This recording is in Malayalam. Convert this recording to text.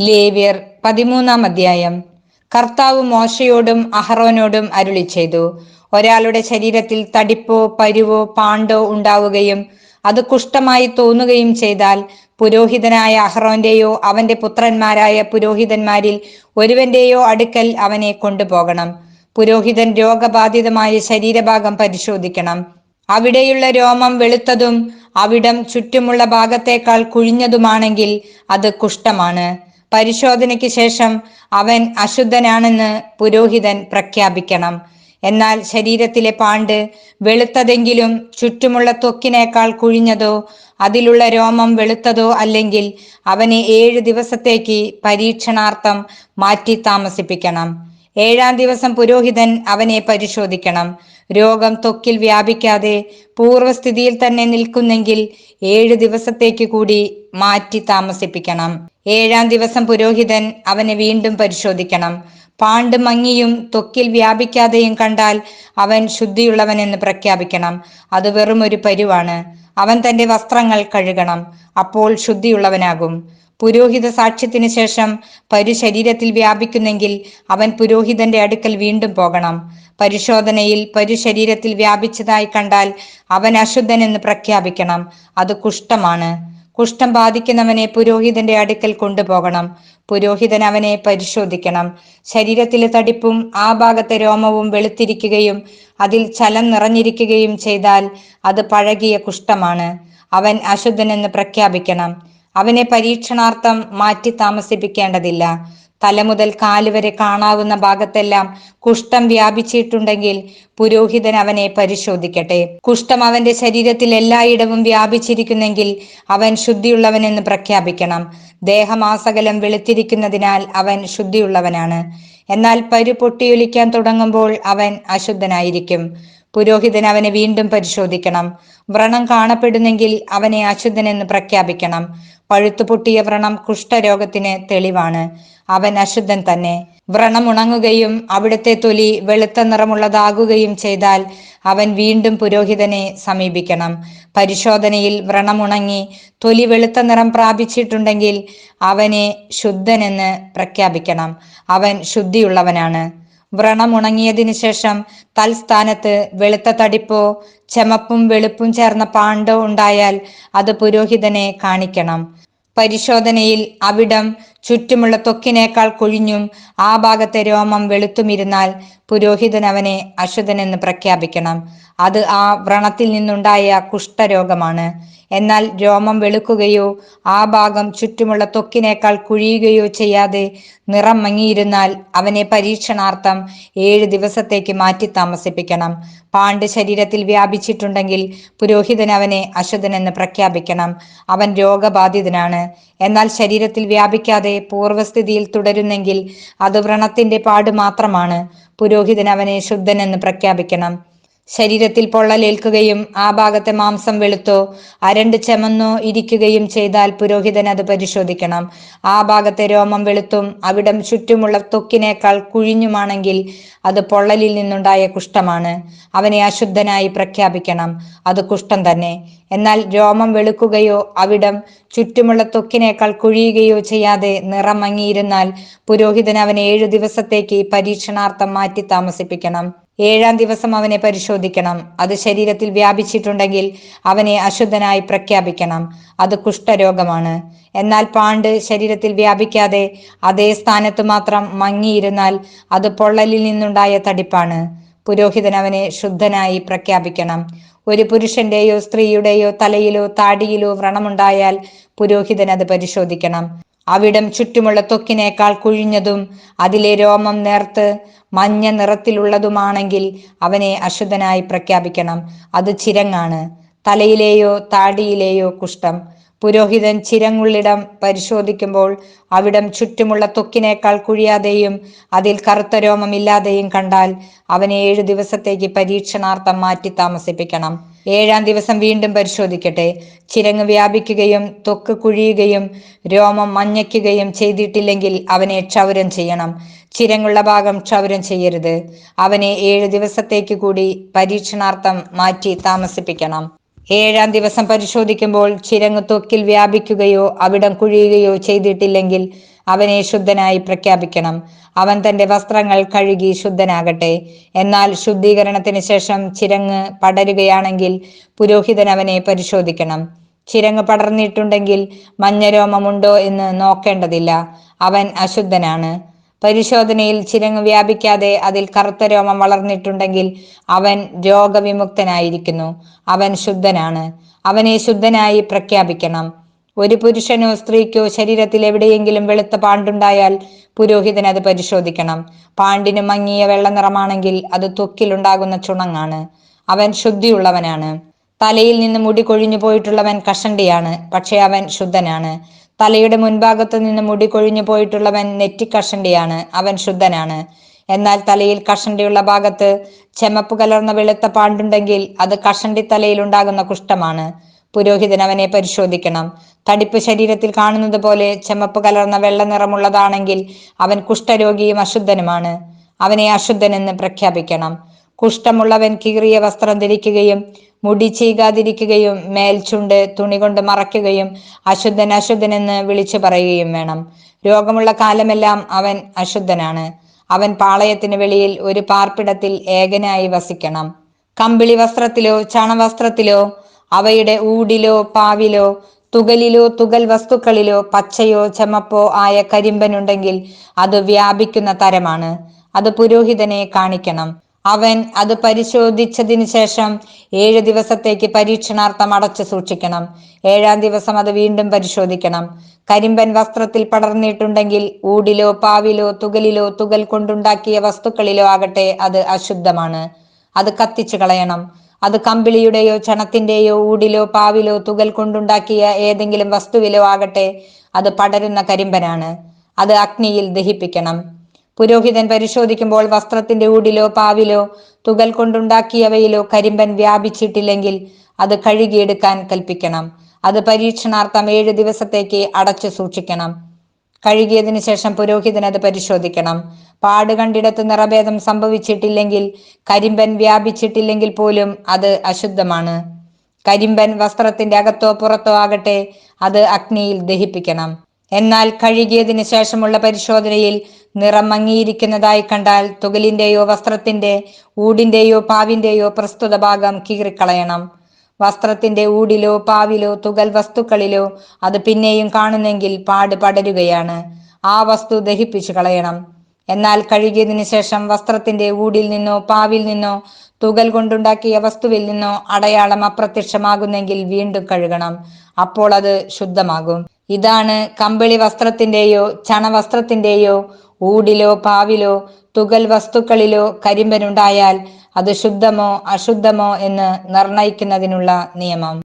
ലേവ്യർ പതിമൂന്നാം അധ്യായം. കർത്താവ് മോശയോടും അഹറോനോടും അരുളി ചെയ്തു. ഒരാളുടെ ശരീരത്തിൽ തടിപ്പോ പരുവോ പാണ്ടോ ഉണ്ടാവുകയും അത് കുഷ്ഠമായി തോന്നുകയും ചെയ്താൽ പുരോഹിതനായ അഹ്റോന്റെയോ അവന്റെ പുത്രന്മാരായ പുരോഹിതന്മാരിൽ ഒരുവന്റെയോ അടുക്കൽ അവനെ കൊണ്ടുപോകണം. പുരോഹിതൻ രോഗബാധിതമായ ശരീരഭാഗം പരിശോധിക്കണം. അവിടെയുള്ള രോമം വെളുത്തതും അവിടം ചുറ്റുമുള്ള ഭാഗത്തേക്കാൾ കുഴിഞ്ഞതുമാണെങ്കിൽ അത് കുഷ്ഠമാണ്. പരിശോധനയ്ക്ക് ശേഷം അവൻ അശുദ്ധനാണെന്ന് പുരോഹിതൻ പ്രഖ്യാപിക്കണം. എന്നാൽ ശരീരത്തിലെ പാണ്ട് വെളുത്തതെങ്കിലും ചുറ്റുമുള്ള ത്വക്കിനേക്കാൾ കുഴിഞ്ഞതോ അതിലുള്ള രോമം വെളുത്തതോ അല്ലെങ്കിൽ അവനെ ഏഴ് ദിവസത്തേക്ക് പരീക്ഷണാർത്ഥം മാറ്റി താമസിപ്പിക്കണം. ഏഴാം ദിവസം പുരോഹിതൻ അവനെ പരിശോധിക്കണം. രോഗം തൊക്കിൽ വ്യാപിക്കാതെ പൂർവസ്ഥിതിയിൽ തന്നെ നിൽക്കുന്നെങ്കിൽ ഏഴ് ദിവസത്തേക്ക് കൂടി മാറ്റി താമസിപ്പിക്കണം. ഏഴാം ദിവസം പുരോഹിതൻ അവനെ വീണ്ടും പരിശോധിക്കണം. പാണ്ട് മങ്ങിയും ത്വക്കിൽ വ്യാപിക്കാതെയും കണ്ടാൽ അവൻ ശുദ്ധിയുള്ളവനെന്ന് പ്രഖ്യാപിക്കണം. അത് വെറും ഒരു പരുവാണ്. അവൻ തന്റെ വസ്ത്രങ്ങൾ കഴുകണം. അപ്പോൾ ശുദ്ധിയുള്ളവനാകും. പുരോഹിത സാക്ഷ്യത്തിന് ശേഷം പരു ശരീരത്തിൽ വ്യാപിക്കുന്നെങ്കിൽ അവൻ പുരോഹിതന്റെ അടുക്കൽ വീണ്ടും പോകണം. പരിശോധനയിൽ പരു ശരീരത്തിൽ വ്യാപിച്ചതായി കണ്ടാൽ അവൻ അശുദ്ധൻ എന്ന് പ്രഖ്യാപിക്കണം. അത് കുഷ്ഠമാണ്. കുഷ്ഠം ബാധിക്കുന്നവനെ പുരോഹിതന്റെ അടുക്കൽ കൊണ്ടുപോകണം. പുരോഹിതൻ അവനെ പരിശോധിക്കണം. ശരീരത്തിലെ തടിപ്പും ആ ഭാഗത്തെ രോമവും വെളുത്തിരിക്കുകയും അതിൽ ചലം നിറഞ്ഞിരിക്കുകയും ചെയ്താൽ അത് പഴകിയ കുഷ്ഠമാണ്. അവൻ അശുദ്ധനെന്ന് പ്രഖ്യാപിക്കണം. അവനെ പരീക്ഷണാർത്ഥം മാറ്റി താമസിപ്പിക്കേണ്ടതില്ല. തലമുതൽ കാൽ വരെ കാണാവുന്ന ഭാഗത്തെല്ലാം കുഷ്ഠം വ്യാപിച്ചിട്ടുണ്ടെങ്കിൽ പുരോഹിതൻ അവനെ പരിശോധിക്കട്ടെ. കുഷ്ഠം അവന്റെ ശരീരത്തിൽ എല്ലായിടവും വ്യാപിച്ചിരിക്കുന്നെങ്കിൽ അവൻ ശുദ്ധിയുള്ളവനെന്ന് പ്രഖ്യാപിക്കണം. ദേഹമാസകലം വെളുത്തിരിക്കുന്നതിനാൽ അവൻ ശുദ്ധിയുള്ളവനാണ്. എന്നാൽ പരു പൊട്ടിയൊലിക്കാൻ തുടങ്ങുമ്പോൾ അവൻ അശുദ്ധനായിരിക്കും. പുരോഹിതൻ അവനെ വീണ്ടും പരിശോധിക്കണം. വ്രണം കാണപ്പെടുന്നെങ്കിൽ അവനെ അശുദ്ധനെന്ന് പ്രഖ്യാപിക്കണം. പഴുത്തു പൊട്ടിയ വ്രണം കുഷ്ഠരോഗത്തിന് തെളിവാണ്. അവൻ അശുദ്ധൻ തന്നെ. വ്രണം ഉണങ്ങുകയും അവിടുത്തെ തൊലി വെളുത്ത നിറമുള്ളതാകുകയും ചെയ്താൽ അവൻ വീണ്ടും പുരോഹിതനെ സമീപിക്കണം. പരിശോധനയിൽ വ്രണമുണങ്ങി തൊലി വെളുത്ത നിറം പ്രാപിച്ചിട്ടുണ്ടെങ്കിൽ അവനെ ശുദ്ധനെന്ന് പ്രഖ്യാപിക്കണം. അവൻ ശുദ്ധിയുള്ളവനാണ്. വ്രണം ഉണങ്ങിയതിനു ശേഷം തൽസ്ഥാനത്ത് വെളുത്ത തടിപ്പോ ചെമപ്പും വെളുപ്പും ചേർന്ന പാണ്ടോ ഉണ്ടായാൽ അത് പുരോഹിതനെ കാണിക്കണം. പരിശോധനയിൽ അവിടം ചുറ്റുമുള്ള തൊക്കിനേക്കാൾ കൊഴിഞ്ഞും ആ ഭാഗത്തെ രോമം വെളുത്തുമിരുന്നാൽ പുരോഹിതൻ അവനെ അശുദ്ധനെന്ന് പ്രഖ്യാപിക്കണം. അത് ആ വ്രണത്തിൽ നിന്നുണ്ടായ കുഷ്ഠരോഗമാണ്. എന്നാൽ രോമം വെളുക്കുകയോ ആ ഭാഗം ചുറ്റുമുള്ള തൊക്കിനേക്കാൾ കുഴിയുകയോ ചെയ്യാതെ നിറം മങ്ങിയിരുന്നാൽ അവനെ പരീക്ഷണാർത്ഥം ഏഴ് ദിവസത്തേക്ക് മാറ്റി താമസിപ്പിക്കണം. പാണ്ട് ശരീരത്തിൽ വ്യാപിച്ചിട്ടുണ്ടെങ്കിൽ പുരോഹിതൻ അവനെ അശുദ്ധനെന്ന് പ്രഖ്യാപിക്കണം. അവൻ രോഗബാധിതനാണ്. എന്നാൽ ശരീരത്തിൽ വ്യാപിക്കാതെ പൂർവസ്ഥിതിയിൽ തുടരുന്നെങ്കിൽ അത് വ്രണത്തിന്റെ പാട് മാത്രമാണ്. പുരോഹിതൻ അവനെ ശുദ്ധനെന്ന് പ്രഖ്യാപിക്കണം. ശരീരത്തിൽ പൊള്ളലേൽക്കുകയും ആ ഭാഗത്തെ മാംസം വെളുത്തോ അരണ്ട് ചെമന്നോ ഇരിക്കുകയും ചെയ്താൽ പുരോഹിതൻ അത് പരിശോധിക്കണം. ആ ഭാഗത്തെ രോമം വെളുത്തും അവിടം ചുറ്റുമുള്ള ത്വക്കിനേക്കാൾ കുഴിഞ്ഞുമാണെങ്കിൽ അത് പൊള്ളലിൽ നിന്നുണ്ടായ കുഷ്ഠമാണ്. അവനെ അശുദ്ധനായി പ്രഖ്യാപിക്കണം. അത് കുഷ്ഠം തന്നെ. എന്നാൽ രോമം വെളുക്കുകയോ അവിടം ചുറ്റുമുള്ള ത്വക്കിനേക്കാൾ കുഴിയുകയോ ചെയ്യാതെ നിറം മങ്ങിയിരുന്നാൽ പുരോഹിതൻ അവനെ ഏഴു ദിവസത്തേക്ക് പരീക്ഷണാർത്ഥം മാറ്റി താമസിപ്പിക്കണം. ഏഴാം ദിവസം അവനെ പരിശോധിക്കണം. അത് ശരീരത്തിൽ വ്യാപിച്ചിട്ടുണ്ടെങ്കിൽ അവനെ അശുദ്ധനായി പ്രഖ്യാപിക്കണം. അത് കുഷ്ഠരോഗമാണ്. എന്നാൽ പാണ്ട് ശരീരത്തിൽ വ്യാപിക്കാതെ അതേ സ്ഥാനത്ത് മാത്രം മങ്ങിയിരുന്നാൽ അത് പൊള്ളലിൽ നിന്നുണ്ടായ തടിപ്പാണ്. പുരോഹിതൻ അവനെ ശുദ്ധനായി പ്രഖ്യാപിക്കണം. ഒരു പുരുഷന്റെയോ സ്ത്രീയുടെയോ തലയിലോ താടിയിലോ വ്രണമുണ്ടായാൽ പുരോഹിതൻ അത് പരിശോധിക്കണം. അവിടം ചുറ്റുമുള്ള ത്വക്കിനേക്കാൾ കുഴിഞ്ഞതും അതിലെ രോമം നേർത്ത് മഞ്ഞ നിറത്തിലുള്ളതുമാണെങ്കിൽ അവനെ അശുദ്ധനായി പ്രഖ്യാപിക്കണം. അത് ചിരങ്ങാണ്. തലയിലെയോ താടിയിലെയോ കുഷ്ഠം. പുരോഹിതൻ ചിരങ്ങുള്ളിടം പരിശോധിക്കുമ്പോൾ അവിടം ചുറ്റുമുള്ള ത്വക്കിനേക്കാൾ കുഴിയാതെയും അതിൽ കറുത്ത രോമം ഇല്ലാതെയും കണ്ടാൽ അവനെ ഏഴു ദിവസത്തേക്ക് പരീക്ഷണാർത്ഥം മാറ്റി താമസിപ്പിക്കണം. ഏഴാം ദിവസം വീണ്ടും പരിശോധിക്കട്ടെ. ചിരങ്ങ് വ്യാപിക്കുകയും തൊക്ക് കുഴിയുകയും രോമം മഞ്ഞയ്ക്കുകയും ചെയ്തിട്ടില്ലെങ്കിൽ അവനെ ക്ഷൗരം ചെയ്യണം. ചിരങ്ങുള്ള ഭാഗം ക്ഷൗരം ചെയ്യരുത്. അവനെ ഏഴ് ദിവസത്തേക്ക് കൂടി പരീക്ഷണാർത്ഥം മാറ്റി താമസിപ്പിക്കണം. ഏഴാം ദിവസം പരിശോധിക്കുമ്പോൾ ചിരങ്ങ് തൊക്കിൽ വ്യാപിക്കുകയോ അവിടം കുഴിയുകയോ ചെയ്തിട്ടില്ലെങ്കിൽ അവനെ ശുദ്ധനായി പ്രഖ്യാപിക്കണം. അവൻ തന്റെ വസ്ത്രങ്ങൾ കഴുകി ശുദ്ധനാകട്ടെ. എന്നാൽ ശുദ്ധീകരണത്തിന് ശേഷം ചിരങ്ങ് പടരുകയാണെങ്കിൽ പുരോഹിതൻ അവനെ പരിശോധിക്കണം. ചിരങ്ങ് പടർന്നിട്ടുണ്ടെങ്കിൽ മഞ്ഞരോമമുണ്ടോ എന്ന് നോക്കേണ്ടതില്ല. അവൻ അശുദ്ധനാണ്. പരിശോധനയിൽ ചിരങ്ങ് വ്യാപിക്കാതെ അതിൽ കറുത്ത രോമം വളർന്നിട്ടുണ്ടെങ്കിൽ അവൻ രോഗവിമുക്തനായിരിക്കുന്നു. അവൻ ശുദ്ധനാണ്. അവനെ ശുദ്ധനായി പ്രഖ്യാപിക്കണം. ഒരു പുരുഷനോ സ്ത്രീക്കോ ശരീരത്തിൽ എവിടെയെങ്കിലും വെളുത്ത പാണ്ടുണ്ടായാൽ പുരോഹിതൻ അത് പരിശോധിക്കണം. പാണ്ടിന് മങ്ങിയ വെള്ള നിറമാണെങ്കിൽ അത് ത്വക്കിലുണ്ടാകുന്ന ചുണങ്ങാണ്. അവൻ ശുദ്ധിയുള്ളവനാണ്. തലയിൽ നിന്ന് മുടി കൊഴിഞ്ഞു പോയിട്ടുള്ളവൻ കഷണ്ടിയാണ് പക്ഷേ അവൻ ശുദ്ധനാണ്. തലയുടെ മുൻഭാഗത്ത് നിന്ന് മുടി കൊഴിഞ്ഞു പോയിട്ടുള്ളവൻ നെറ്റിക്കഷണ്ടിയാണ് അവൻ ശുദ്ധനാണ്. എന്നാൽ തലയിൽ കഷണ്ടിയുള്ള ഭാഗത്ത് ചെമപ്പ് കലർന്ന വെളുത്ത പാണ്ടുണ്ടെങ്കിൽ അത് കഷണ്ടി തലയിൽ ഉണ്ടാകുന്ന കുഷ്ഠമാണ്. പുരോഹിതൻ അവനെ പരിശോധിക്കണം. തടിപ്പ് ശരീരത്തിൽ കാണുന്നത് പോലെ ചെമപ്പ് കലർന്ന വെള്ള നിറമുള്ളതാണെങ്കിൽ അവൻ കുഷ്ഠരോഗിയും അശുദ്ധനുമാണ്. അവനെ അശുദ്ധനെന്ന് പ്രഖ്യാപിക്കണം. കുഷ്ഠമുള്ളവൻ കീറിയ വസ്ത്രം ധരിക്കുകയും മുടി ചീകാതിരിക്കുകയും മേൽചുണ്ട് തുണി കൊണ്ട് മറയ്ക്കുകയും അശുദ്ധൻ അശുദ്ധനെന്ന് വിളിച്ചു പറയുകയും വേണം. രോഗമുള്ള കാലമെല്ലാം അവൻ അശുദ്ധനാണ്. അവൻ പാളയത്തിന് വെളിയിൽ ഒരു പാർപ്പിടത്തിൽ ഏകനായി വസിക്കണം. കമ്പിളി വസ്ത്രത്തിലോ ചണവസ്ത്രത്തിലോ അവയുടെ ഊടിലോ പാവിലോ തുകലിലോ തുകൽ വസ്തുക്കളിലോ പച്ചയോ ചമപ്പോ ആയ കരിമ്പനുണ്ടെങ്കിൽ അത് വ്യാപിക്കുന്ന തരമാണ്. അത് പുരോഹിതനെ കാണിക്കണം. അവൻ അത് പരിശോധിച്ചതിന് ശേഷം ഏഴ് ദിവസത്തേക്ക് പരീക്ഷണാർത്ഥം അടച്ചു സൂക്ഷിക്കണം. ഏഴാം ദിവസം അത് വീണ്ടും പരിശോധിക്കണം. കരിമ്പൻ വസ്ത്രത്തിൽ പടർന്നിട്ടുണ്ടെങ്കിൽ ഊടിലോ പാവിലോ തുകലിലോ തുകൽ കൊണ്ടുണ്ടാക്കിയ വസ്തുക്കളിലോ ആകട്ടെ അത് അശുദ്ധമാണ്. അത് കത്തിച്ചു കളയണം. അത് കമ്പിളിയുടെയോ ചണത്തിന്റെയോ ഊടിലോ പാവിലോ തുകൽ കൊണ്ടുണ്ടാക്കിയ ഏതെങ്കിലും വസ്തുവിലോ ആകട്ടെ അത് പടരുന്ന കരിമ്പനാണ്. അത് അഗ്നിയിൽ ദഹിപ്പിക്കണം. പുരോഹിതൻ പരിശോധിക്കുമ്പോൾ വസ്ത്രത്തിന്റെ ഊടിലോ പാവിലോ തുകൽ കൊണ്ടുണ്ടാക്കിയവയിലോ കരിമ്പൻ വ്യാപിച്ചിട്ടില്ലെങ്കിൽ അത് കഴുകിയെടുക്കാൻ കൽപ്പിക്കണം. അത് പരീക്ഷണാർത്ഥം ഏഴ് ദിവസത്തേക്ക് അടച്ചു സൂക്ഷിക്കണം. കഴുകിയതിനു ശേഷം പുരോഹിതൻ അത് പരിശോധിക്കണം. പാട് കണ്ടിടത്ത് നിറഭേദം സംഭവിച്ചിട്ടില്ലെങ്കിൽ കരിമ്പൻ വ്യാപിച്ചിട്ടില്ലെങ്കിൽ പോലും അത് അശുദ്ധമാണ്. കരിമ്പൻ വസ്ത്രത്തിന്റെ അകത്തോ പുറത്തോ ആകട്ടെ അത് അഗ്നിയിൽ ദഹിപ്പിക്കണം. എന്നാൽ കഴുകിയതിനു ശേഷമുള്ള പരിശോധനയിൽ നിറം മങ്ങിയിരിക്കുന്നതായി കണ്ടാൽ തുകലിന്റെയോ വസ്ത്രത്തിന്റെ ഊടിന്റെയോ പാവിന്റെയോ പ്രസ്തുത ഭാഗം കീറിക്കളയണം. വസ്ത്രത്തിന്റെ ഊടിലോ പാവിലോ തുകൽ വസ്തുക്കളിലോ അത് പിന്നെയും കാണുന്നെങ്കിൽ പാട് പടരുകയാണ്. ആ വസ്തു ദഹിപ്പിച്ചു കളയണം. എന്നാൽ കഴുകിയതിനു ശേഷം വസ്ത്രത്തിന്റെ ഊടിൽ നിന്നോ പാവിൽ നിന്നോ തുകൽ കൊണ്ടുണ്ടാക്കിയ വസ്തുവിൽ നിന്നോ അടയാളം അപ്രത്യക്ഷമാകുന്നെങ്കിൽ വീണ്ടും കഴുകണം. അപ്പോൾ അത് ശുദ്ധമാകും. ഇതാണ് കമ്പിളി വസ്ത്രത്തിന്റെയോ ചണവസ്ത്രത്തിന്റെയോ ഊടിലോ പാവിലോ തുകൽ വസ്തുക്കളിലോ കരിമ്പനുണ്ടായാൽ അത് ശുദ്ധമോ അശുദ്ധമോ എന്ന് നിർണയിക്കുന്നതിനുള്ള നിയമം.